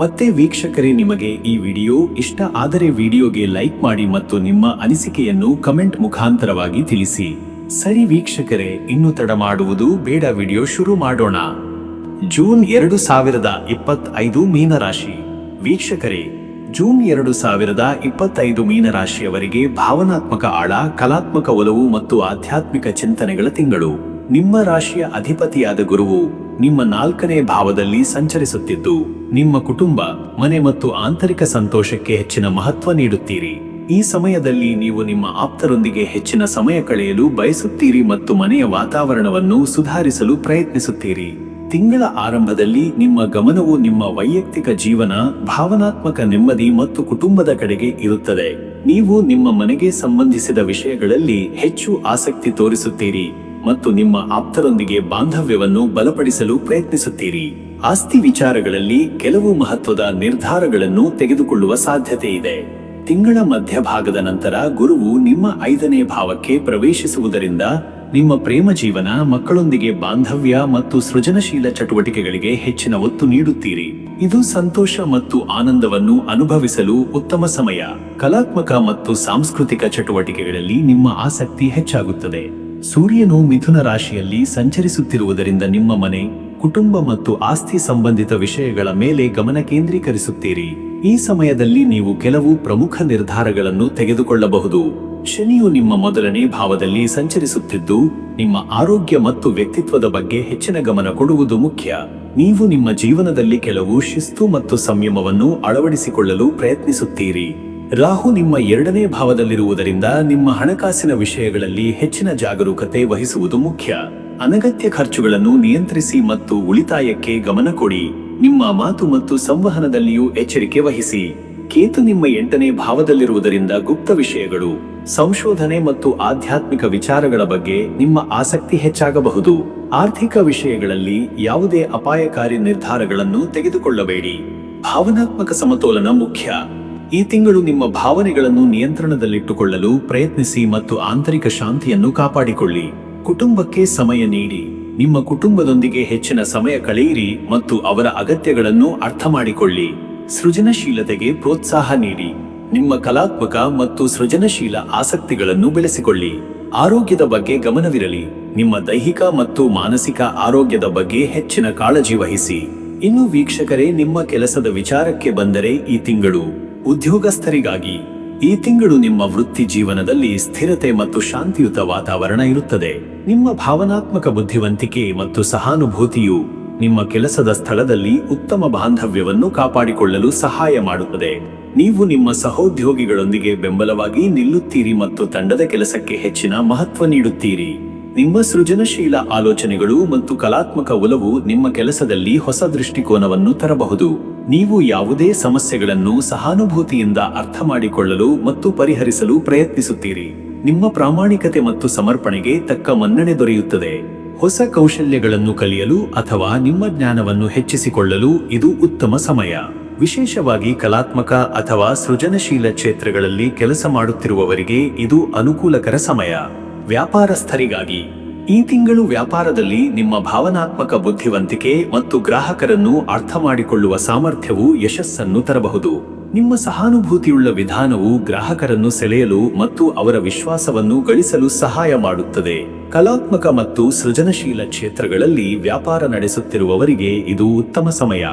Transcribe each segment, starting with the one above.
ಮತ್ತೆ ವೀಕ್ಷಕರೇ, ನಿಮಗೆ ಈ ವಿಡಿಯೋ ಇಷ್ಟ ಆದರೆ ವಿಡಿಯೋಗೆ ಲೈಕ್ ಮಾಡಿ ಮತ್ತು ನಿಮ್ಮ ಅನಿಸಿಕೆಯನ್ನು ಕಮೆಂಟ್ ಮುಖಾಂತರವಾಗಿ ತಿಳಿಸಿ. ಸರಿ ವೀಕ್ಷಕರೇ, ಇನ್ನು ತಡ ಮಾಡುವುದು ಬೇಡ ವಿಡಿಯೋ ಶುರು ಮಾಡೋಣ. ಜೂನ್ ಎರಡು ಸಾವಿರದ ಇಪ್ಪತ್ತೈದು ಮೀನರಾಶಿ. ವೀಕ್ಷಕರೇ, ಜೂನ್ ಎರಡು ಸಾವಿರದ ಇಪ್ಪತ್ತೈದು ಮೀನರಾಶಿಯವರಿಗೆ ಭಾವನಾತ್ಮಕ ಆಳ, ಕಲಾತ್ಮಕ ಒಲವು ಮತ್ತು ಆಧ್ಯಾತ್ಮಿಕ ಚಿಂತನೆಗಳ ತಿಂಗಳು. ನಿಮ್ಮ ರಾಶಿಯ ಅಧಿಪತಿಯಾದ ಗುರುವು ನಿಮ್ಮ ನಾಲ್ಕನೇ ಭಾವದಲ್ಲಿ ಸಂಚರಿಸುತ್ತಿದ್ದು, ನಿಮ್ಮ ಕುಟುಂಬ ಮನೆ ಮತ್ತು ಆಂತರಿಕ ಸಂತೋಷಕ್ಕೆ ಹೆಚ್ಚಿನ ಮಹತ್ವ ನೀಡುತ್ತೀರಿ. ಈ ಸಮಯದಲ್ಲಿ ನೀವು ನಿಮ್ಮ ಆಪ್ತರೊಂದಿಗೆ ಹೆಚ್ಚಿನ ಸಮಯ ಕಳೆಯಲು ಬಯಸುತ್ತೀರಿ ಮತ್ತು ಮನೆಯ ವಾತಾವರಣವನ್ನು ಸುಧಾರಿಸಲು ಪ್ರಯತ್ನಿಸುತ್ತೀರಿ. ತಿಂಗಳ ಆರಂಭದಲ್ಲಿ ನಿಮ್ಮ ಗಮನವು ನಿಮ್ಮ ವೈಯಕ್ತಿಕ ಜೀವನ, ಭಾವನಾತ್ಮಕ ನೆಮ್ಮದಿ ಮತ್ತು ಕುಟುಂಬದ ಕಡೆಗೆ ಇರುತ್ತದೆ. ನೀವು ನಿಮ್ಮ ಮನೆಗೆ ಸಂಬಂಧಿಸಿದ ವಿಷಯಗಳಲ್ಲಿ ಹೆಚ್ಚು ಆಸಕ್ತಿ ತೋರಿಸುತ್ತೀರಿ. ಮತ್ತು ನಿಮ್ಮ ಆಪ್ತರೊಂದಿಗೆ ಬಾಂಧವ್ಯವನ್ನು ಬಲಪಡಿಸಲು ಪ್ರಯತ್ನಿಸುತ್ತೀರಿ. ಆಸ್ತಿ ವಿಚಾರಗಳಲ್ಲಿ ಕೆಲವು ಮಹತ್ವದ ನಿರ್ಧಾರಗಳನ್ನು ತೆಗೆದುಕೊಳ್ಳುವ ಸಾಧ್ಯತೆ ಇದೆ. ತಿಂಗಳ ಮಧ್ಯಭಾಗದ ನಂತರ ಗುರುವು ನಿಮ್ಮ ಐದನೇ ಭಾವಕ್ಕೆ ಪ್ರವೇಶಿಸುವುದರಿಂದ ನಿಮ್ಮ ಪ್ರೇಮ ಜೀವನ, ಮಕ್ಕಳೊಂದಿಗೆ ಬಾಂಧವ್ಯ ಮತ್ತು ಸೃಜನಶೀಲ ಚಟುವಟಿಕೆಗಳಿಗೆ ಹೆಚ್ಚಿನ ಒತ್ತು ನೀಡುತ್ತೀರಿ. ಇದು ಸಂತೋಷ ಮತ್ತು ಆನಂದವನ್ನು ಅನುಭವಿಸಲು ಉತ್ತಮ ಸಮಯ. ಕಲಾತ್ಮಕ ಮತ್ತು ಸಾಂಸ್ಕೃತಿಕ ಚಟುವಟಿಕೆಗಳಲ್ಲಿ ನಿಮ್ಮ ಆಸಕ್ತಿ ಹೆಚ್ಚಾಗುತ್ತದೆ. ಸೂರ್ಯನು ಮಿಥುನ ರಾಶಿಯಲ್ಲಿ ಸಂಚರಿಸುತ್ತಿರುವುದರಿಂದ ನಿಮ್ಮ ಮನೆ, ಕುಟುಂಬ ಮತ್ತು ಆಸ್ತಿ ಸಂಬಂಧಿತ ವಿಷಯಗಳ ಮೇಲೆ ಗಮನ ಕೇಂದ್ರೀಕರಿಸುತ್ತೀರಿ. ಈ ಸಮಯದಲ್ಲಿ ನೀವು ಕೆಲವು ಪ್ರಮುಖ ನಿರ್ಧಾರಗಳನ್ನು ತೆಗೆದುಕೊಳ್ಳಬಹುದು. ಶನಿಯು ನಿಮ್ಮ ಮೊದಲನೇ ಭಾವದಲ್ಲಿ ಸಂಚರಿಸುತ್ತಿದ್ದು, ನಿಮ್ಮ ಆರೋಗ್ಯ ಮತ್ತು ವ್ಯಕ್ತಿತ್ವದ ಬಗ್ಗೆ ಹೆಚ್ಚಿನ ಗಮನ ಕೊಡುವುದು ಮುಖ್ಯ. ನೀವು ನಿಮ್ಮ ಜೀವನದಲ್ಲಿ ಕೆಲವು ಶಿಸ್ತು ಮತ್ತು ಸಂಯಮವನ್ನು ಅಳವಡಿಸಿಕೊಳ್ಳಲು ಪ್ರಯತ್ನಿಸುತ್ತೀರಿ. ರಾಹು ನಿಮ್ಮ ಎರಡನೇ ಭಾವದಲ್ಲಿರುವುದರಿಂದ ನಿಮ್ಮ ಹಣಕಾಸಿನ ವಿಷಯಗಳಲ್ಲಿ ಹೆಚ್ಚಿನ ಜಾಗರೂಕತೆ ವಹಿಸುವುದು ಮುಖ್ಯ. ಅನಗತ್ಯ ಖರ್ಚುಗಳನ್ನು ನಿಯಂತ್ರಿಸಿ ಮತ್ತು ಉಳಿತಾಯಕ್ಕೆ ಗಮನ ಕೊಡಿ. ನಿಮ್ಮ ಮಾತು ಮತ್ತು ಸಂವಹನದಲ್ಲಿಯೂ ಎಚ್ಚರಿಕೆ ವಹಿಸಿ. ಕೇತು ನಿಮ್ಮ ಎಂಟನೇ ಭಾವದಲ್ಲಿರುವುದರಿಂದ ಗುಪ್ತ ವಿಷಯಗಳು, ಸಂಶೋಧನೆ ಮತ್ತು ಆಧ್ಯಾತ್ಮಿಕ ವಿಚಾರಗಳ ಬಗ್ಗೆ ನಿಮ್ಮ ಆಸಕ್ತಿ ಹೆಚ್ಚಾಗಬಹುದು. ಆರ್ಥಿಕ ವಿಷಯಗಳಲ್ಲಿ ಯಾವುದೇ ಅಪಾಯಕಾರಿ ನಿರ್ಧಾರಗಳನ್ನು ತೆಗೆದುಕೊಳ್ಳಬೇಡಿ. ಭಾವನಾತ್ಮಕ ಸಮತೋಲನ ಮುಖ್ಯ. ಈ ತಿಂಗಳು ನಿಮ್ಮ ಭಾವನೆಗಳನ್ನು ನಿಯಂತ್ರಣದಲ್ಲಿಟ್ಟುಕೊಳ್ಳಲು ಪ್ರಯತ್ನಿಸಿ ಮತ್ತು ಆಂತರಿಕ ಶಾಂತಿಯನ್ನು ಕಾಪಾಡಿಕೊಳ್ಳಿ. ಕುಟುಂಬಕ್ಕೆ ಸಮಯ ನೀಡಿ. ನಿಮ್ಮ ಕುಟುಂಬದೊಂದಿಗೆ ಹೆಚ್ಚಿನ ಸಮಯ ಕಳೆಯಿರಿ ಮತ್ತು ಅವರ ಅಗತ್ಯಗಳನ್ನು ಅರ್ಥ ಮಾಡಿಕೊಳ್ಳಿ ಸೃಜನಶೀಲತೆಗೆ ಪ್ರೋತ್ಸಾಹ ನೀಡಿ. ನಿಮ್ಮ ಕಲಾತ್ಮಕ ಮತ್ತು ಸೃಜನಶೀಲ ಆಸಕ್ತಿಗಳನ್ನು ಬೆಳೆಸಿಕೊಳ್ಳಿ. ಆರೋಗ್ಯದ ಬಗ್ಗೆ ಗಮನವಿರಲಿ. ನಿಮ್ಮ ದೈಹಿಕ ಮತ್ತು ಮಾನಸಿಕ ಆರೋಗ್ಯದ ಬಗ್ಗೆ ಹೆಚ್ಚಿನ ಕಾಳಜಿ ವಹಿಸಿ. ಇನ್ನು ವೀಕ್ಷಕರೇ, ನಿಮ್ಮ ಕೆಲಸದ ವಿಚಾರಕ್ಕೆ ಬಂದರೆ ಈ ತಿಂಗಳು ಉದ್ಯೋಗಸ್ಥರಿಗಾಗಿ ಈ ತಿಂಗಳು ನಿಮ್ಮ ವೃತ್ತಿ ಜೀವನದಲ್ಲಿ ಸ್ಥಿರತೆ ಮತ್ತು ಶಾಂತಿಯುತ ವಾತಾವರಣ ಇರುತ್ತದೆ. ನಿಮ್ಮ ಭಾವನಾತ್ಮಕ ಬುದ್ಧಿವಂತಿಕೆ ಮತ್ತು ಸಹಾನುಭೂತಿಯು ನಿಮ್ಮ ಕೆಲಸದ ಸ್ಥಳದಲ್ಲಿ ಉತ್ತಮ ಬಾಂಧವ್ಯವನ್ನು ಕಾಪಾಡಿಕೊಳ್ಳಲು ಸಹಾಯ ಮಾಡುತ್ತದೆ. ನೀವು ನಿಮ್ಮ ಸಹೋದ್ಯೋಗಿಗಳೊಂದಿಗೆ ಬೆಂಬಲವಾಗಿ ನಿಲ್ಲುತ್ತೀರಿ ಮತ್ತು ತಂಡದ ಕೆಲಸಕ್ಕೆ ಹೆಚ್ಚಿನ ಮಹತ್ವ ನೀಡುತ್ತೀರಿ. ನಿಮ್ಮ ಸೃಜನಶೀಲ ಆಲೋಚನೆಗಳು ಮತ್ತು ಕಲಾತ್ಮಕ ಒಲವು ನಿಮ್ಮ ಕೆಲಸದಲ್ಲಿ ಹೊಸ ದೃಷ್ಟಿಕೋನವನ್ನು ತರಬಹುದು. ನೀವು ಯಾವುದೇ ಸಮಸ್ಯೆಗಳನ್ನು ಸಹಾನುಭೂತಿಯಿಂದ ಅರ್ಥ ಮಾಡಿಕೊಳ್ಳಲು ಮತ್ತು ಪರಿಹರಿಸಲು ಪ್ರಯತ್ನಿಸುತ್ತೀರಿ. ನಿಮ್ಮ ಪ್ರಾಮಾಣಿಕತೆ ಮತ್ತು ಸಮರ್ಪಣೆಗೆ ತಕ್ಕ ಮನ್ನಣೆ ದೊರೆಯುತ್ತದೆ. ಹೊಸ ಕೌಶಲ್ಯಗಳನ್ನು ಕಲಿಯಲು ಅಥವಾ ನಿಮ್ಮ ಜ್ಞಾನವನ್ನು ಹೆಚ್ಚಿಸಿಕೊಳ್ಳಲು ಇದು ಉತ್ತಮ ಸಮಯ. ವಿಶೇಷವಾಗಿ ಕಲಾತ್ಮಕ ಅಥವಾ ಸೃಜನಶೀಲ ಕ್ಷೇತ್ರಗಳಲ್ಲಿ ಕೆಲಸ ಮಾಡುತ್ತಿರುವವರಿಗೆ ಇದು ಅನುಕೂಲಕರ ಸಮಯ. ವ್ಯಾಪಾರಸ್ಥರಿಗಾಗಿ. ಈ ತಿಂಗಳು ವ್ಯಾಪಾರದಲ್ಲಿ ನಿಮ್ಮ ಭಾವನಾತ್ಮಕ ಬುದ್ಧಿವಂತಿಕೆ ಮತ್ತು ಗ್ರಾಹಕರನ್ನು ಅರ್ಥ ಮಾಡಿಕೊಳ್ಳುವ ಸಾಮರ್ಥ್ಯವು ಯಶಸ್ಸನ್ನು ತರಬಹುದು. ನಿಮ್ಮ ಸಹಾನುಭೂತಿಯುಳ್ಳ ವಿಧಾನವು ಗ್ರಾಹಕರನ್ನು ಸೆಳೆಯಲು ಮತ್ತು ಅವರ ವಿಶ್ವಾಸವನ್ನು ಗಳಿಸಲು ಸಹಾಯ ಮಾಡುತ್ತದೆ. ಕಲಾತ್ಮಕ ಮತ್ತು ಸೃಜನಶೀಲ ಕ್ಷೇತ್ರಗಳಲ್ಲಿ ವ್ಯಾಪಾರ ನಡೆಸುತ್ತಿರುವವರಿಗೆ ಇದು ಉತ್ತಮ ಸಮಯ.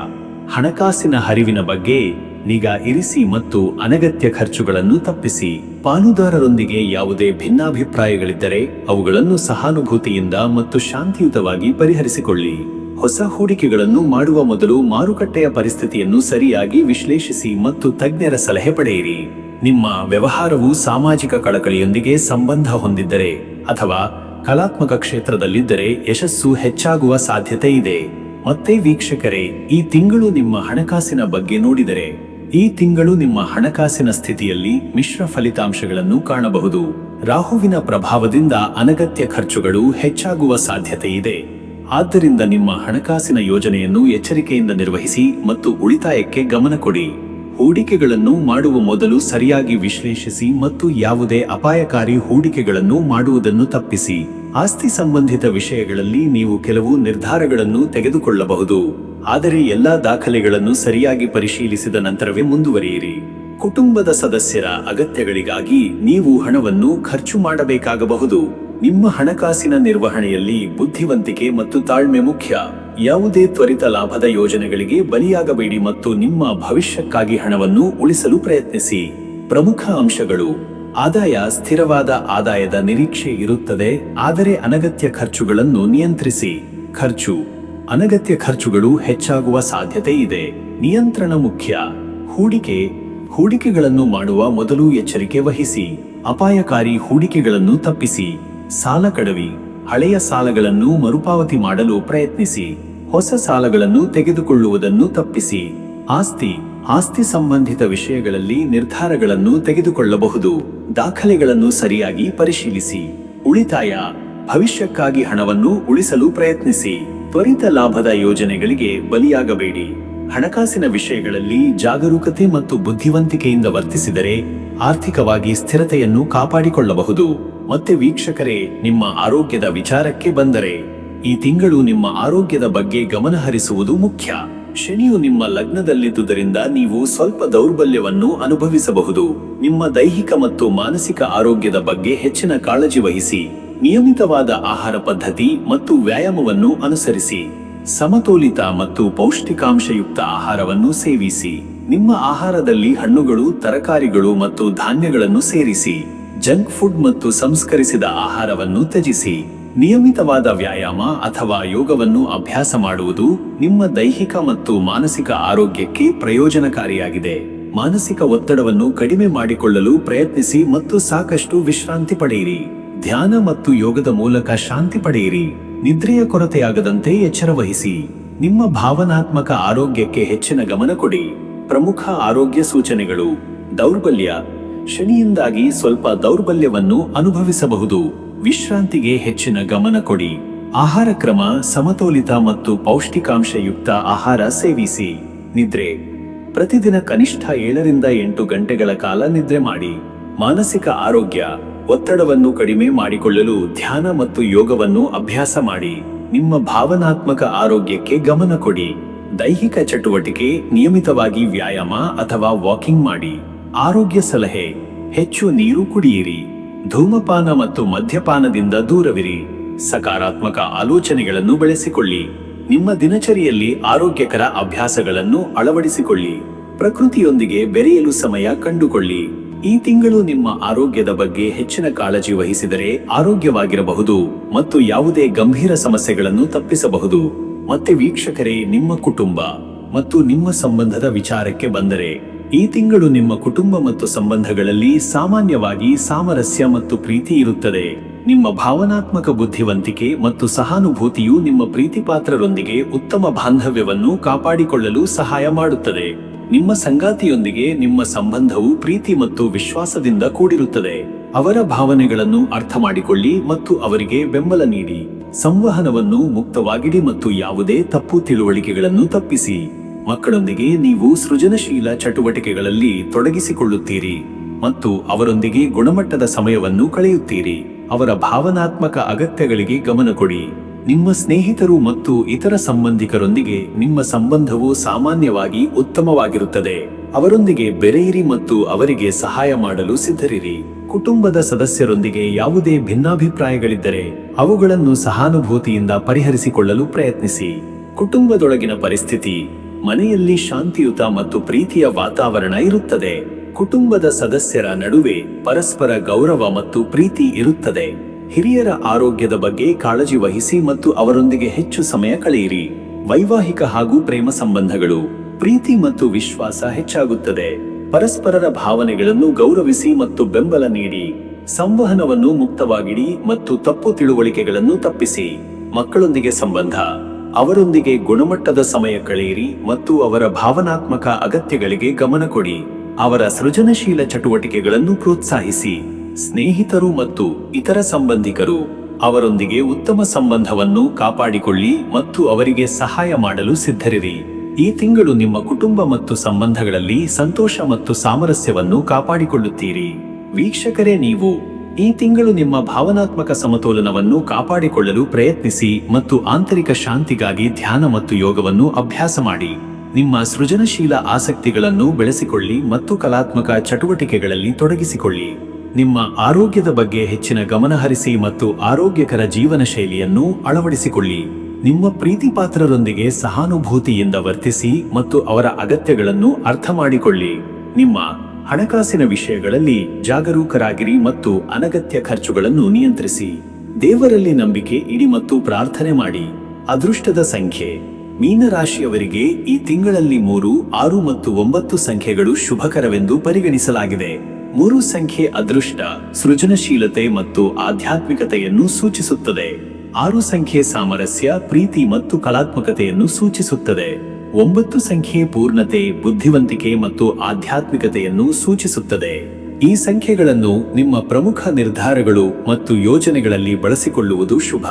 ಹಣಕಾಸಿನ ಹರಿವಿನ ಬಗ್ಗೆ ನಿಗಾ ಇರಿಸಿ ಮತ್ತು ಅನಗತ್ಯ ಖರ್ಚುಗಳನ್ನು ತಪ್ಪಿಸಿ. ಪಾಲುದಾರರೊಂದಿಗೆ ಯಾವುದೇ ಭಿನ್ನಾಭಿಪ್ರಾಯಗಳಿದ್ದರೆ ಅವುಗಳನ್ನು ಸಹಾನುಭೂತಿಯಿಂದ ಮತ್ತು ಶಾಂತಿಯುತವಾಗಿ ಪರಿಹರಿಸಿಕೊಳ್ಳಿ. ಹೊಸ ಹೂಡಿಕೆಗಳನ್ನು ಮಾಡುವ ಮೊದಲು ಮಾರುಕಟ್ಟೆಯ ಪರಿಸ್ಥಿತಿಯನ್ನು ಸರಿಯಾಗಿ ವಿಶ್ಲೇಷಿಸಿ ಮತ್ತು ತಜ್ಞರ ಸಲಹೆ ಪಡೆಯಿರಿ. ನಿಮ್ಮ ವ್ಯವಹಾರವು ಸಾಮಾಜಿಕ ಕಳಕಳಿಯೊಂದಿಗೆ ಸಂಬಂಧ ಹೊಂದಿದ್ದರೆ ಅಥವಾ ಕಲಾತ್ಮಕ ಕ್ಷೇತ್ರದಲ್ಲಿದ್ದರೆ ಯಶಸ್ಸು ಹೆಚ್ಚಾಗುವ ಸಾಧ್ಯತೆ ಇದೆ. ಮತ್ತೆ ವೀಕ್ಷಕರೇ, ಈ ತಿಂಗಳು ನಿಮ್ಮ ಹಣಕಾಸಿನ ಬಗ್ಗೆ ನೋಡಿದರೆ. ಈ ತಿಂಗಳು ನಿಮ್ಮ ಹಣಕಾಸಿನ ಸ್ಥಿತಿಯಲ್ಲಿ ಮಿಶ್ರ ಫಲಿತಾಂಶಗಳನ್ನು ಕಾಣಬಹುದು. ರಾಹುವಿನ ಪ್ರಭಾವದಿಂದ ಅನಗತ್ಯ ಖರ್ಚುಗಳು ಹೆಚ್ಚಾಗುವ ಸಾಧ್ಯತೆ ಇದೆ. ಆದ್ದರಿಂದ ನಿಮ್ಮ ಹಣಕಾಸಿನ ಯೋಜನೆಯನ್ನು ಎಚ್ಚರಿಕೆಯಿಂದ ನಿರ್ವಹಿಸಿ ಮತ್ತು ಉಳಿತಾಯಕ್ಕೆ ಗಮನ ಕೊಡಿ. ಹೂಡಿಕೆಗಳನ್ನು ಮಾಡುವ ಮೊದಲು ಸರಿಯಾಗಿ ವಿಶ್ಲೇಷಿಸಿ ಮತ್ತು ಯಾವುದೇ ಅಪಾಯಕಾರಿ ಹೂಡಿಕೆಗಳನ್ನು ಮಾಡುವುದನ್ನು ತಪ್ಪಿಸಿ. ಆಸ್ತಿ ಸಂಬಂಧಿತ ವಿಷಯಗಳಲ್ಲಿ ನೀವು ಕೆಲವು ನಿರ್ಧಾರಗಳನ್ನು ತೆಗೆದುಕೊಳ್ಳಬಹುದು. ಆದರೆ ಎಲ್ಲಾ ದಾಖಲೆಗಳನ್ನು ಸರಿಯಾಗಿ ಪರಿಶೀಲಿಸಿದ ನಂತರವೇ ಮುಂದುವರಿಯಿರಿ. ಕುಟುಂಬದ ಸದಸ್ಯರ ಅಗತ್ಯಗಳಿಗಾಗಿ ನೀವು ಹಣವನ್ನು ಖರ್ಚು ಮಾಡಬೇಕಾಗಬಹುದು. ನಿಮ್ಮ ಹಣಕಾಸಿನ ನಿರ್ವಹಣೆಯಲ್ಲಿ ಬುದ್ಧಿವಂತಿಕೆ ಮತ್ತು ತಾಳ್ಮೆ ಮುಖ್ಯ. ಯಾವುದೇ ತ್ವರಿತ ಲಾಭದ ಯೋಜನೆಗಳಿಗೆ ಬಲಿಯಾಗಬೇಡಿ ಮತ್ತು ನಿಮ್ಮ ಭವಿಷ್ಯಕ್ಕಾಗಿ ಹಣವನ್ನು ಉಳಿಸಲು ಪ್ರಯತ್ನಿಸಿ. ಪ್ರಮುಖ ಅಂಶಗಳು. ಆದಾಯ ಸ್ಥಿರವಾದ ಆದಾಯದ ನಿರೀಕ್ಷೆ ಇರುತ್ತದೆ, ಆದರೆ ಅನಗತ್ಯ ಖರ್ಚುಗಳನ್ನು ನಿಯಂತ್ರಿಸಿ. ಖರ್ಚು. ಅನಗತ್ಯ ಖರ್ಚುಗಳು ಹೆಚ್ಚಾಗುವ ಸಾಧ್ಯತೆ ಇದೆ. ನಿಯಂತ್ರಣ ಮುಖ್ಯ. ಹೂಡಿಕೆ. ಹೂಡಿಕೆಗಳನ್ನು ಮಾಡುವ ಮೊದಲು ಎಚ್ಚರಿಕೆ ವಹಿಸಿ. ಅಪಾಯಕಾರಿ ಹೂಡಿಕೆಗಳನ್ನು ತಪ್ಪಿಸಿ. ಸಾಲ ಕಡವಿ. ಹಳೆಯ ಸಾಲಗಳನ್ನು ಮರುಪಾವತಿ ಮಾಡಲು ಪ್ರಯತ್ನಿಸಿ. ಹೊಸ ಸಾಲಗಳನ್ನು ತೆಗೆದುಕೊಳ್ಳುವುದನ್ನು ತಪ್ಪಿಸಿ. ಆಸ್ತಿ. ಆಸ್ತಿ ಸಂಬಂಧಿತ ವಿಷಯಗಳಲ್ಲಿ ನಿರ್ಧಾರಗಳನ್ನು ತೆಗೆದುಕೊಳ್ಳಬಹುದು. ದಾಖಲೆಗಳನ್ನು ಸರಿಯಾಗಿ ಪರಿಶೀಲಿಸಿ. ಉಳಿತಾಯ. ಭವಿಷ್ಯಕ್ಕಾಗಿ ಹಣವನ್ನು ಉಳಿಸಲು ಪ್ರಯತ್ನಿಸಿ. ತ್ವರಿತ ಲಾಭದ ಯೋಜನೆಗಳಿಗೆ ಬಲಿಯಾಗಬೇಡಿ. ಹಣಕಾಸಿನ ವಿಷಯಗಳಲ್ಲಿ ಜಾಗರೂಕತೆ ಮತ್ತು ಬುದ್ಧಿವಂತಿಕೆಯಿಂದ ವರ್ತಿಸಿದರೆ ಆರ್ಥಿಕವಾಗಿ ಸ್ಥಿರತೆಯನ್ನು ಕಾಪಾಡಿಕೊಳ್ಳಬಹುದು. ಮತ್ತೆ ವೀಕ್ಷಕರೇ, ನಿಮ್ಮ ಆರೋಗ್ಯದ ವಿಚಾರಕ್ಕೆ ಬಂದರೆ. ಈ ತಿಂಗಳು ನಿಮ್ಮ ಆರೋಗ್ಯದ ಬಗ್ಗೆ ಗಮನಹರಿಸುವುದು ಮುಖ್ಯ. ಶನಿಯು ನಿಮ್ಮ ಲಗ್ನದಲ್ಲಿದ್ದುದರಿಂದ ನೀವು ಸ್ವಲ್ಪ ದೌರ್ಬಲ್ಯವನ್ನು ಅನುಭವಿಸಬಹುದು. ನಿಮ್ಮ ದೈಹಿಕ ಮತ್ತು ಮಾನಸಿಕ ಆರೋಗ್ಯದ ಬಗ್ಗೆ ಹೆಚ್ಚಿನ ಕಾಳಜಿ ವಹಿಸಿ. ನಿಯಮಿತವಾದ ಆಹಾರ ಪದ್ಧತಿ ಮತ್ತು ವ್ಯಾಯಾಮವನ್ನು ಅನುಸರಿಸಿ. ಸಮತೋಲಿತ ಮತ್ತು ಪೌಷ್ಟಿಕಾಂಶಯುಕ್ತ ಆಹಾರವನ್ನು ಸೇವಿಸಿ. ನಿಮ್ಮ ಆಹಾರದಲ್ಲಿ ಹಣ್ಣುಗಳು, ತರಕಾರಿಗಳು ಮತ್ತು ಧಾನ್ಯಗಳನ್ನು ಸೇರಿಸಿ. ಜಂಕ್ ಫುಡ್ ಮತ್ತು ಸಂಸ್ಕರಿಸಿದ ಆಹಾರವನ್ನು ತ್ಯಜಿಸಿ. ನಿಯಮಿತವಾದ ವ್ಯಾಯಾಮ ಅಥವಾ ಯೋಗವನ್ನು ಅಭ್ಯಾಸ ಮಾಡುವುದು ನಿಮ್ಮ ದೈಹಿಕ ಮತ್ತು ಮಾನಸಿಕ ಆರೋಗ್ಯಕ್ಕೆ ಪ್ರಯೋಜನಕಾರಿಯಾಗಿದೆ. ಮಾನಸಿಕ ಒತ್ತಡವನ್ನು ಕಡಿಮೆ ಮಾಡಿಕೊಳ್ಳಲು ಪ್ರಯತ್ನಿಸಿ ಮತ್ತು ಸಾಕಷ್ಟು ವಿಶ್ರಾಂತಿ ಪಡೆಯಿರಿ. ಧ್ಯಾನ ಮತ್ತು ಯೋಗದ ಮೂಲಕ ಶಾಂತಿ ಪಡೆಯಿರಿ. ನಿದ್ರೆಯ ಕೊರತೆಯಾಗದಂತೆ ಎಚ್ಚರ ವಹಿಸಿ. ನಿಮ್ಮ ಭಾವನಾತ್ಮಕ ಆರೋಗ್ಯಕ್ಕೆ ಹೆಚ್ಚಿನ ಗಮನ ಕೊಡಿ. ಪ್ರಮುಖ ಆರೋಗ್ಯ ಸೂಚನೆಗಳು. ದೌರ್ಬಲ್ಯ. ಶನಿಯಿಂದಾಗಿ ಸ್ವಲ್ಪ ದೌರ್ಬಲ್ಯವನ್ನು ಅನುಭವಿಸಬಹುದು. ವಿಶ್ರಾಂತಿಗೆ ಹೆಚ್ಚಿನ ಗಮನ ಕೊಡಿ. ಆಹಾರ ಕ್ರಮ, ಸಮತೋಲಿತ ಮತ್ತು ಪೌಷ್ಟಿಕಾಂಶಯುಕ್ತ ಆಹಾರ ಸೇವಿಸಿ. ನಿದ್ರೆ. ಪ್ರತಿದಿನ ಕನಿಷ್ಠ ಏಳರಿಂದ ಎಂಟು ಗಂಟೆಗಳ ಕಾಲ ನಿದ್ರೆ ಮಾಡಿ. ಮಾನಸಿಕ ಆರೋಗ್ಯ, ಒತ್ತಡವನ್ನು ಕಡಿಮೆ ಮಾಡಿಕೊಳ್ಳಲು ಧ್ಯಾನ ಮತ್ತು ಯೋಗವನ್ನು ಅಭ್ಯಾಸ ಮಾಡಿ. ನಿಮ್ಮ ಭಾವನಾತ್ಮಕ ಆರೋಗ್ಯಕ್ಕೆ ಗಮನ ಕೊಡಿ. ದೈಹಿಕ ಚಟುವಟಿಕೆ ನಿಯಮಿತವಾಗಿ ವ್ಯಾಯಾಮ ಅಥವಾ ವಾಕಿಂಗ್ ಮಾಡಿ. ಆರೋಗ್ಯ ಸಲಹೆ. ಹೆಚ್ಚು ನೀರು ಕುಡಿಯಿರಿ. ಧೂಮಪಾನ ಮತ್ತು ಮದ್ಯಪಾನದಿಂದ ದೂರವಿರಿ. ಸಕಾರಾತ್ಮಕ ಆಲೋಚನೆಗಳನ್ನು ಬೆಳೆಸಿಕೊಳ್ಳಿ. ನಿಮ್ಮ ದಿನಚರಿಯಲ್ಲಿ ಆರೋಗ್ಯಕರ ಅಭ್ಯಾಸಗಳನ್ನು ಅಳವಡಿಸಿಕೊಳ್ಳಿ. ಪ್ರಕೃತಿಯೊಂದಿಗೆ ಬೆರೆಯಲು ಸಮಯ ಕಂಡುಕೊಳ್ಳಿ. ಈ ತಿಂಗಳು ನಿಮ್ಮ ಆರೋಗ್ಯದ ಬಗ್ಗೆ ಹೆಚ್ಚಿನ ಕಾಳಜಿ ವಹಿಸಿದರೆ ಆರೋಗ್ಯವಾಗಿರಬಹುದು ಮತ್ತು ಯಾವುದೇ ಗಂಭೀರ ಸಮಸ್ಯೆಗಳನ್ನು ತಪ್ಪಿಸಬಹುದು. ಮತ್ತೆ ವೀಕ್ಷಕರೇ, ನಿಮ್ಮ ಕುಟುಂಬ ಮತ್ತು ನಿಮ್ಮ ಸಂಬಂಧದ ವಿಚಾರಕ್ಕೆ ಬಂದರೆ ಈ ತಿಂಗಳು ನಿಮ್ಮ ಕುಟುಂಬ ಮತ್ತು ಸಂಬಂಧಗಳಲ್ಲಿ ಸಾಮಾನ್ಯವಾಗಿ ಸಾಮರಸ್ಯ ಮತ್ತು ಪ್ರೀತಿ ಇರುತ್ತದೆ. ನಿಮ್ಮ ಭಾವನಾತ್ಮಕ ಬುದ್ಧಿವಂತಿಕೆ ಮತ್ತು ಸಹಾನುಭೂತಿಯು ನಿಮ್ಮ ಪ್ರೀತಿಪಾತ್ರರೊಂದಿಗೆ ಉತ್ತಮ ಬಾಂಧವ್ಯವನ್ನು ಕಾಪಾಡಿಕೊಳ್ಳಲು ಸಹಾಯ ಮಾಡುತ್ತದೆ. ನಿಮ್ಮ ಸಂಗಾತಿಯೊಂದಿಗೆ ನಿಮ್ಮ ಸಂಬಂಧವು ಪ್ರೀತಿ ಮತ್ತು ವಿಶ್ವಾಸದಿಂದ ಕೂಡಿರುತ್ತದೆ. ಅವರ ಭಾವನೆಗಳನ್ನು ಅರ್ಥ ಮಾಡಿಕೊಳ್ಳಿ ಮತ್ತು ಅವರಿಗೆ ಬೆಂಬಲ ನೀಡಿ. ಸಂವಹನವನ್ನು ಮುಕ್ತವಾಗಿಡಿ ಮತ್ತು ಯಾವುದೇ ತಪ್ಪು ತಿಳುವಳಿಕೆಗಳನ್ನು ತಪ್ಪಿಸಿ. ಮಕ್ಕಳೊಂದಿಗೆ ನೀವು ಸೃಜನಶೀಲ ಚಟುವಟಿಕೆಗಳಲ್ಲಿ ತೊಡಗಿಸಿಕೊಳ್ಳುತ್ತೀರಿ ಮತ್ತು ಅವರೊಂದಿಗೆ ಗುಣಮಟ್ಟದ ಸಮಯವನ್ನು ಕಳೆಯುತ್ತೀರಿ. ಅವರ ಭಾವನಾತ್ಮಕ ಅಗತ್ಯಗಳಿಗೆ ಗಮನ ಕೊಡಿ. ನಿಮ್ಮ ಸ್ನೇಹಿತರು ಮತ್ತು ಇತರ ಸಂಬಂಧಿಕರೊಂದಿಗೆ ನಿಮ್ಮ ಸಂಬಂಧವು ಸಾಮಾನ್ಯವಾಗಿ ಉತ್ತಮವಾಗಿರುತ್ತದೆ. ಅವರೊಂದಿಗೆ ಬೆರೆಯಿರಿ ಮತ್ತು ಅವರಿಗೆ ಸಹಾಯ ಮಾಡಲು ಸಿದ್ಧರಿರಿ. ಕುಟುಂಬದ ಸದಸ್ಯರೊಂದಿಗೆ ಯಾವುದೇ ಭಿನ್ನಾಭಿಪ್ರಾಯಗಳಿದ್ದರೆ ಅವುಗಳನ್ನು ಸಹಾನುಭೂತಿಯಿಂದ ಪರಿಹರಿಸಿಕೊಳ್ಳಲು ಪ್ರಯತ್ನಿಸಿ. ಕುಟುಂಬದೊಳಗಿನ ಪರಿಸ್ಥಿತಿ ಮನೆಯಲ್ಲಿ ಶಾಂತಿಯುತ ಮತ್ತು ಪ್ರೀತಿಯ ವಾತಾವರಣ ಇರುತ್ತದೆ. ಕುಟುಂಬದ ಸದಸ್ಯರ ನಡುವೆ ಪರಸ್ಪರ ಗೌರವ ಮತ್ತು ಪ್ರೀತಿ ಇರುತ್ತದೆ. ಹಿರಿಯರ ಆರೋಗ್ಯದ ಬಗ್ಗೆ ಕಾಳಜಿ ವಹಿಸಿ ಮತ್ತು ಅವರೊಂದಿಗೆ ಹೆಚ್ಚು ಸಮಯ ಕಳೆಯಿರಿ. ವೈವಾಹಿಕ ಹಾಗೂ ಪ್ರೇಮ ಸಂಬಂಧಗಳು, ಪ್ರೀತಿ ಮತ್ತು ವಿಶ್ವಾಸ ಹೆಚ್ಚಾಗುತ್ತದೆ. ಪರಸ್ಪರರ ಭಾವನೆಗಳನ್ನು ಗೌರವಿಸಿ ಮತ್ತು ಬೆಂಬಲ ನೀಡಿ. ಸಂವಹನವನ್ನು ಮುಕ್ತವಾಗಿಡಿ ಮತ್ತು ತಪ್ಪು ತಿಳುವಳಿಕೆಗಳನ್ನು ತಪ್ಪಿಸಿ. ಮಕ್ಕಳೊಂದಿಗೆ ಸಂಬಂಧ ಅವರೊಂದಿಗೆ ಗುಣಮಟ್ಟದ ಸಮಯ ಕಳೆಯಿರಿ ಮತ್ತು ಅವರ ಭಾವನಾತ್ಮಕ ಅಗತ್ಯಗಳಿಗೆ ಗಮನ ಕೊಡಿ. ಅವರ ಸೃಜನಶೀಲ ಚಟುವಟಿಕೆಗಳನ್ನು ಪ್ರೋತ್ಸಾಹಿಸಿ. ಸ್ನೇಹಿತರು ಮತ್ತು ಇತರ ಸಂಬಂಧಿಕರು ಅವರೊಂದಿಗೆ ಉತ್ತಮ ಸಂಬಂಧವನ್ನು ಕಾಪಾಡಿಕೊಳ್ಳಿ ಮತ್ತು ಅವರಿಗೆ ಸಹಾಯ ಮಾಡಲು ಸಿದ್ಧರಿರಿ. ಈ ತಿಂಗಳು ನಿಮ್ಮ ಕುಟುಂಬ ಮತ್ತು ಸಂಬಂಧಗಳಲ್ಲಿ ಸಂತೋಷ ಮತ್ತು ಸಾಮರಸ್ಯವನ್ನು ಕಾಪಾಡಿಕೊಳ್ಳುತ್ತೀರಿ. ವೀಕ್ಷಕರೇ, ನೀವು ಈ ತಿಂಗಳು ನಿಮ್ಮ ಭಾವನಾತ್ಮಕ ಸಮತೋಲನವನ್ನು ಕಾಪಾಡಿಕೊಳ್ಳಲು ಪ್ರಯತ್ನಿಸಿ ಮತ್ತು ಆಂತರಿಕ ಶಾಂತಿಗಾಗಿ ಧ್ಯಾನ ಮತ್ತು ಯೋಗವನ್ನು ಅಭ್ಯಾಸ ಮಾಡಿ. ನಿಮ್ಮ ಸೃಜನಶೀಲ ಆಸಕ್ತಿಗಳನ್ನು ಬೆಳೆಸಿಕೊಳ್ಳಿ ಮತ್ತು ಕಲಾತ್ಮಕ ಚಟುವಟಿಕೆಗಳಲ್ಲಿ ತೊಡಗಿಸಿಕೊಳ್ಳಿ. ನಿಮ್ಮ ಆರೋಗ್ಯದ ಬಗ್ಗೆ ಹೆಚ್ಚಿನ ಗಮನಹರಿಸಿ ಮತ್ತು ಆರೋಗ್ಯಕರ ಜೀವನ ಶೈಲಿಯನ್ನು ಅಳವಡಿಸಿಕೊಳ್ಳಿ. ನಿಮ್ಮ ಪ್ರೀತಿಪಾತ್ರರೊಂದಿಗೆ ಸಹಾನುಭೂತಿಯಿಂದ ವರ್ತಿಸಿ ಮತ್ತು ಅವರ ಅಗತ್ಯಗಳನ್ನು ಅರ್ಥ ಮಾಡಿಕೊಳ್ಳಿ. ನಿಮ್ಮ ಹಣಕಾಸಿನ ವಿಷಯಗಳಲ್ಲಿ ಜಾಗರೂಕರಾಗಿರಿ ಮತ್ತು ಅನಗತ್ಯ ಖರ್ಚುಗಳನ್ನು ನಿಯಂತ್ರಿಸಿ. ದೇವರಲ್ಲಿ ನಂಬಿಕೆ ಇಡಿ ಮತ್ತು ಪ್ರಾರ್ಥನೆ ಮಾಡಿ. ಅದೃಷ್ಟದ ಸಂಖ್ಯೆ. ಮೀನರಾಶಿಯವರಿಗೆ ಈ ತಿಂಗಳಲ್ಲಿ ಮೂರು, ಆರು ಮತ್ತು ಒಂಬತ್ತು ಸಂಖ್ಯೆಗಳು ಶುಭಕರವೆಂದು ಪರಿಗಣಿಸಲಾಗಿದೆ. ಮೂರು ಸಂಖ್ಯೆ ಅದೃಷ್ಟ, ಸೃಜನಶೀಲತೆ ಮತ್ತು ಆಧ್ಯಾತ್ಮಿಕತೆಯನ್ನು ಸೂಚಿಸುತ್ತದೆ. ಆರು ಸಂಖ್ಯೆ ಸಾಮರಸ್ಯ, ಪ್ರೀತಿ ಮತ್ತು ಕಲಾತ್ಮಕತೆಯನ್ನು ಸೂಚಿಸುತ್ತದೆ. ಒಂಬತ್ತು ಸಂಖ್ಯೆ ಪೂರ್ಣತೆ, ಬುದ್ಧಿವಂತಿಕೆ ಮತ್ತು ಆಧ್ಯಾತ್ಮಿಕತೆಯನ್ನು ಸೂಚಿಸುತ್ತದೆ. ಈ ಸಂಖ್ಯೆಗಳನ್ನು ನಿಮ್ಮ ಪ್ರಮುಖ ನಿರ್ಧಾರಗಳು ಮತ್ತು ಯೋಜನೆಗಳಲ್ಲಿ ಬಳಸಿಕೊಳ್ಳುವುದು ಶುಭ.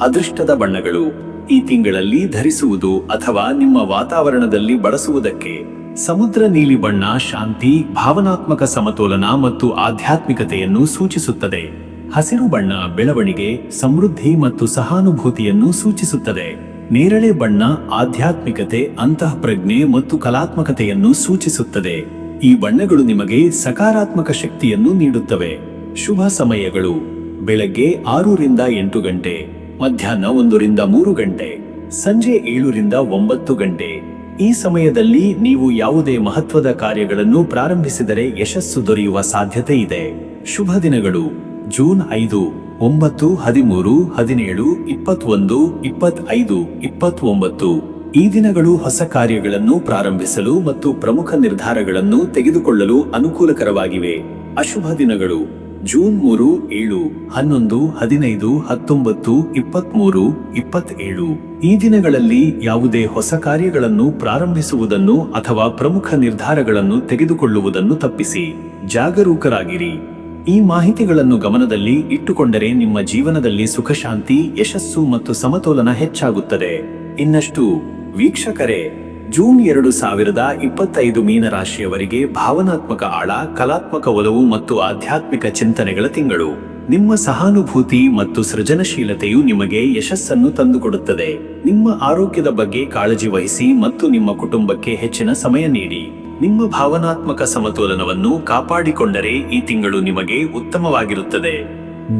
ಅದೃಷ್ಟದ ಬಣ್ಣಗಳು. ಈ ತಿಂಗಳಲ್ಲಿ ಧರಿಸುವುದು ಅಥವಾ ನಿಮ್ಮ ವಾತಾವರಣದಲ್ಲಿ ಬಳಸುವುದಕ್ಕೆ. ಸಮುದ್ರ ನೀಲಿ ಬಣ್ಣ ಶಾಂತಿ, ಭಾವನಾತ್ಮಕ ಸಮತೋಲನ ಮತ್ತು ಆಧ್ಯಾತ್ಮಿಕತೆಯನ್ನು ಸೂಚಿಸುತ್ತದೆ. ಹಸಿರು ಬಣ್ಣ ಬೆಳವಣಿಗೆ, ಸಮೃದ್ಧಿ ಮತ್ತು ಸಹಾನುಭೂತಿಯನ್ನು ಸೂಚಿಸುತ್ತದೆ. ನೇರಳೆ ಬಣ್ಣ ಆಧ್ಯಾತ್ಮಿಕತೆ, ಅಂತಃಪ್ರಜ್ಞೆ ಮತ್ತು ಕಲಾತ್ಮಕತೆಯನ್ನು ಸೂಚಿಸುತ್ತದೆ. ಈ ಬಣ್ಣಗಳು ನಿಮಗೆ ಸಕಾರಾತ್ಮಕ ಶಕ್ತಿಯನ್ನು ನೀಡುತ್ತವೆ. ಶುಭ ಸಮಯಗಳು. ಬೆಳಗ್ಗೆ ಆರರಿಂದ ಎಂಟು ಗಂಟೆ, ಮಧ್ಯಾಹ್ನ ಒಂದರಿಂದ ಮೂರು ಗಂಟೆ, ಸಂಜೆ ಏಳರಿಂದ ಒಂಬತ್ತು ಗಂಟೆ. ಈ ಸಮಯದಲ್ಲಿ ನೀವು ಯಾವುದೇ ಮಹತ್ವದ ಕಾರ್ಯಗಳನ್ನು ಪ್ರಾರಂಭಿಸಿದರೆ ಯಶಸ್ಸು ದೊರೆಯುವ ಸಾಧ್ಯತೆ ಇದೆ. ಶುಭ ದಿನಗಳು. ಜೂನ್ ಐದು. ಒಂಬತ್ತು, ಹದಿಮೂರು, ಹದಿನೇಳು, ಇಪ್ಪತ್ತೊಂದು, ಇಪ್ಪತ್ತೈದು, ಇಪ್ಪತ್ತೊಂಬತ್ತು. ಈ ದಿನಗಳು ಹೊಸ ಕಾರ್ಯಗಳನ್ನು ಪ್ರಾರಂಭಿಸಲು ಮತ್ತು ಪ್ರಮುಖ ನಿರ್ಧಾರಗಳನ್ನು ತೆಗೆದುಕೊಳ್ಳಲು ಅನುಕೂಲಕರವಾಗಿವೆ. ಅಶುಭ ದಿನಗಳು. ಜೂನ್ ಮೂರು, ಏಳು, ಹನ್ನೊಂದು, ಹದಿನೈದು, ಹತ್ತೊಂಬತ್ತು, ಇಪ್ಪತ್ಮೂರು, ಇಪ್ಪತ್ತೇಳು. ಈ ದಿನಗಳಲ್ಲಿ ಯಾವುದೇ ಹೊಸ ಕಾರ್ಯಗಳನ್ನು ಪ್ರಾರಂಭಿಸುವುದನ್ನು ಅಥವಾ ಪ್ರಮುಖ ನಿರ್ಧಾರಗಳನ್ನು ತೆಗೆದುಕೊಳ್ಳುವುದನ್ನು ತಪ್ಪಿಸಿ. ಜಾಗರೂಕರಾಗಿರಿ. ಈ ಮಾಹಿತಿಗಳನ್ನು ಗಮನದಲ್ಲಿ ಇಟ್ಟುಕೊಂಡರೆ ನಿಮ್ಮ ಜೀವನದಲ್ಲಿ ಸುಖಶಾಂತಿ, ಯಶಸ್ಸು ಮತ್ತು ಸಮತೋಲನ ಹೆಚ್ಚಾಗುತ್ತದೆ. ಇನ್ನಷ್ಟು, ವೀಕ್ಷಕರೇ, ಜೂನ್ ಎರಡು ಸಾವಿರದ ಇಪ್ಪತ್ತೈದು ಮೀನರಾಶಿಯವರಿಗೆ ಭಾವನಾತ್ಮಕ ಆಳ, ಕಲಾತ್ಮಕ ಒಲವು ಮತ್ತು ಆಧ್ಯಾತ್ಮಿಕ ಚಿಂತನೆಗಳ ತಿಂಗಳು. ನಿಮ್ಮ ಸಹಾನುಭೂತಿ ಮತ್ತು ಸೃಜನಶೀಲತೆಯು ನಿಮಗೆ ಯಶಸ್ಸನ್ನು ತಂದುಕೊಡುತ್ತದೆ. ನಿಮ್ಮ ಆರೋಗ್ಯದ ಬಗ್ಗೆ ಕಾಳಜಿ ವಹಿಸಿ ಮತ್ತು ನಿಮ್ಮ ಕುಟುಂಬಕ್ಕೆ ಹೆಚ್ಚಿನ ಸಮಯ ನೀಡಿ. ನಿಮ್ಮ ಭಾವನಾತ್ಮಕ ಸಮತೋಲನವನ್ನು ಕಾಪಾಡಿಕೊಂಡರೆ ಈ ತಿಂಗಳು ನಿಮಗೆ ಉತ್ತಮವಾಗಿರುತ್ತದೆ.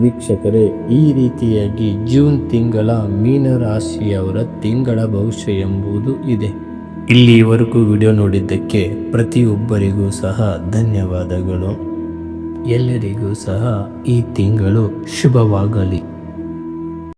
ವೀಕ್ಷಕರೇ, ಈ ರೀತಿಯಾಗಿ ಜೂನ್ ತಿಂಗಳ ಮೀನರಾಶಿಯವರ ತಿಂಗಳ ಭವಿಷ್ಯ ಎಂಬುದು ಇದೆ. ಇಲ್ಲಿವರೆಗೂ ವಿಡಿಯೋ ನೋಡಿದ್ದಕ್ಕೆ ಪ್ರತಿಯೊಬ್ಬರಿಗೂ ಸಹ ಧನ್ಯವಾದಗಳು. ಎಲ್ಲರಿಗೂ ಸಹ ಈ ತಿಂಗಳು ಶುಭವಾಗಲಿ.